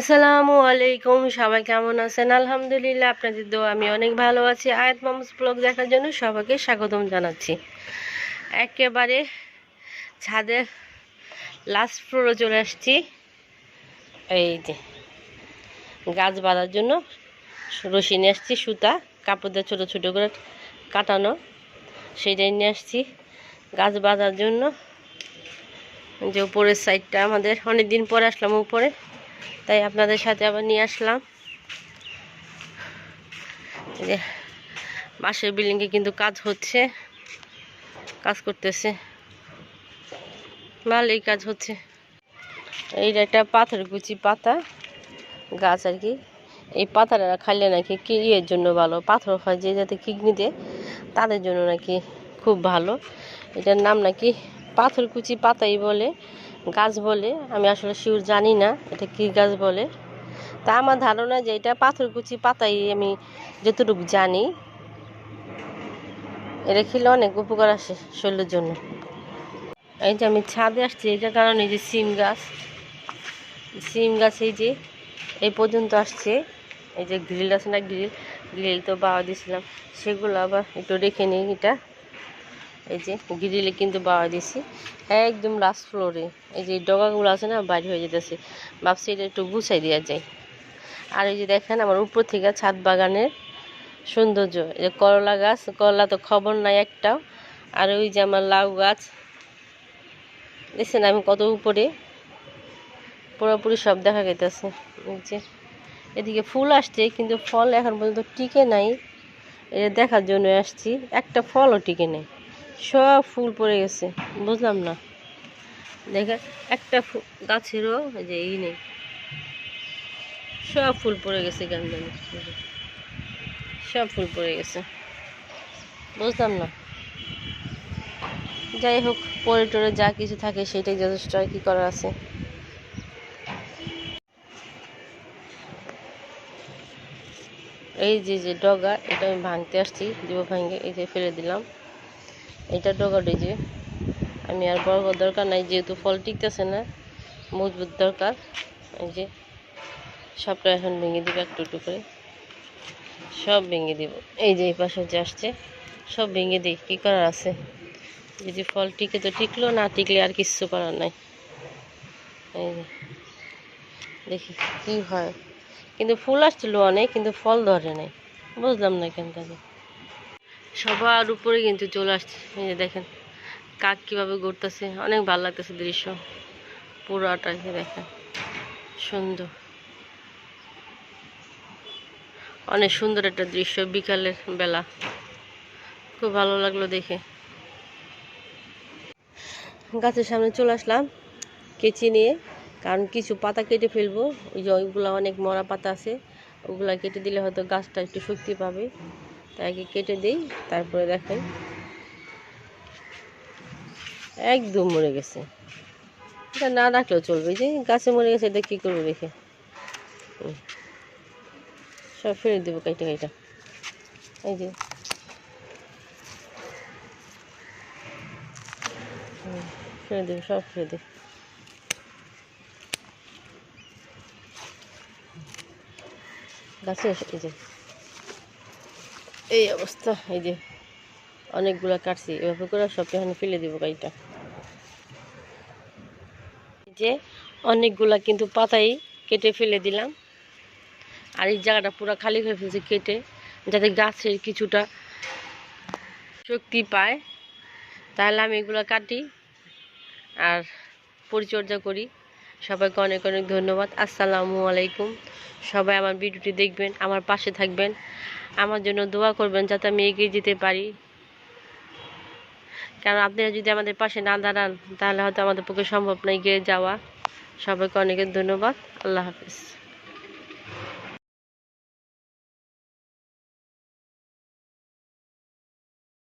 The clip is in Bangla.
আসসালামু আলাইকুম, সবাই কেমন আছেন? আলহামদুলিল্লাহ, আপনাদের দোয়া আমি অনেক ভালো আছি। আয়াত মামুস ব্লগ দেখার জন্য সবাইকে স্বাগতম জানাচ্ছি। একেবারে ছাদের লাস্ট ফ্লোরে চলে আসছি। এই যে, গাছ বাঁধার জন্য রশি নিয়ে আসছি, সুতা, কাপড় দিয়ে ছোটো ছোটো করে কাটানো, সেটাই নিয়ে আসছি। গাছ বাঁধার জন্য, যে উপরের সাইডটা আমাদের অনেক দিন পরে আসলাম উপরে। তাই আপনাদের সাথে আবার নিয়ে আসলাম। যে বাসের বিল্ডিংয়ে কিন্তু কাজ হচ্ছে, কাজ করতেছে। ভালোই কাজ হচ্ছে। এইটা একটা পাথর কুচি পাতা, গাছ আর কি। এই পাতাটা খাইলে নাকি কি ইয়ের জন্য ভালো, পাথর হয় যে যাতে কিডনিতে তাদের জন্য নাকি খুব ভালো। এটার নাম নাকি পাথর কুচি পাতাই বলে। গাছ বলে, আমি আসলে শিওর জানি না এটা কি গাছ বলে। তা আমার ধারণা যে এটা পাথরকুচি পাতাই আমি যতটুকু জানি। এটা খেলে অনেক উপকার আসে শরীরের জন্য। এই যে আমি ছাদে আসছি এটার কারণে যে সিম গাছ। সিম গাছ এই যে, এই পর্যন্ত আসছে। এই যে গ্রিল আছে না গ্রিল গ্রিল তো বাওয়া দিয়েছিলাম। সেগুলো আবার একটু রেখে নিই এটা। এই যে গ্রিলে কিন্তু বাওয়া দিছি। একদম লাস্ট ফ্লোরে এই যে ডগাগুলো আছে না, বাইরে হয়ে যেতেছে। ভাবছি এটা একটু গুছাই দেওয়া যায় আর এই যে দেখেন, আমার উপর থেকে ছাদ বাগানের সৌন্দর্য। এই যে করলা গাছ, করলা তো খবর নাই একটাও। আর ওই যে আমার লাউ গাছ। দেখছেন আমি কত উপরে? পুরোপুরি সব দেখা গেতেছে। এই যে এদিকে ফুল আসছে, কিন্তু ফল এখন পর্যন্ত টিকে নাই। এটা দেখার জন্য আসছি। একটা ফলও টিকে নেই। সব ফুল পড়ে গেছে, বুঝলাম না। দেখে একটা গাছেরও যে এই নেই। সব ফুল পড়ে গেছে, কেন সব ফুল পড়ে গেছে, বুঝলাম না। যাই হোক, পরে টরে যা কিছু থাকে, সেটাই যথেষ্ট আর কি করার আছে। এই যে যে ডগা, এটা আমি ভাঙতে আসছি, দিব ভাঙে, এই যে ফেলে দিলাম। এটা ডগাটি যে। আমি আর বড় দরকার নাই, যেহেতু ফল টিকতেছে না, মজবুত দরকার। এই যে, সবটা এখন ভেঙে দিব একটু একটু করে। সব ভেঙে দিব। এই যে এই পাশে যে আসছে, সব ভেঙে দিই। কী করার আছে? যদি ফল টিকে তো টিকলো, না টিকলে আর কিচ্ছু করার নাই। এই যে, দেখি কি হয়। কিন্তু ফুল আসছিল অনেক, কিন্তু ফল ধরে নাই। বুঝলাম না কেন সবার উপরে কিন্তু চলে আসছে। এই দেখেন, কাক কীভাবে ঘুরতেছে, অনেক ভালো লাগতেছে দৃশ্য। পুরাটাকে দেখেন, সুন্দর। অনেক সুন্দর একটা দৃশ্য বিকালের বেলা। খুব ভালো লাগল দেখে। গাছের সামনে চলে আসলাম, কেচি নিয়ে, কারণ কিছু পাতা কেটে ফেলব। ওই যে ওইগুলো অনেক মরা পাতা আছে, ওগুলা কেটে দিলে হয়তো গাছটা একটু শক্তি পাবে। তাই কেটে দিই, তারপরে দেখেন একদম মরে গেছে। এটা না রাখলেও চলবে। যে গাছে মরে গেছে, এটা কী করব রেখে সব ফেলে দেবো কাইটা কাইটা। এই যে। ফেলে দেবো, সব ফেলে দেবো। গাছে এই যে। এই অবস্থা, এই যে অনেকগুলো কাটছি, এভাবে করে সব এখানে ফেলে দেবো গাড়িটা। যে অনেকগুলা কিন্তু পাতাই কেটে ফেলে দিলাম। আর এই জায়গাটা পুরো খালি হয়ে ফেলছে কেটে, যাতে গাছের কিছুটা শক্তি পায়। তাহলে আমি এগুলো কাটি আর পরিচর্যা করি। সবাইকে অনেক অনেক ধন্যবাদ। আসসালামু আলাইকুম। সবাই আমার ভিডিওটি দেখবেন, আমার পাশে থাকবেন। আমার জন্য দোয়া করবেন যাতে আমি এগিয়ে যেতে পারি। কারণ আপনারা যদি আমাদের পাশে না দাঁড়ান, তাহলে হয়তো আমাদের পক্ষে সম্ভব না এগিয়ে যাওয়া। সবাইকে অনেকের ধন্যবাদ। আল্লাহ হাফিজ।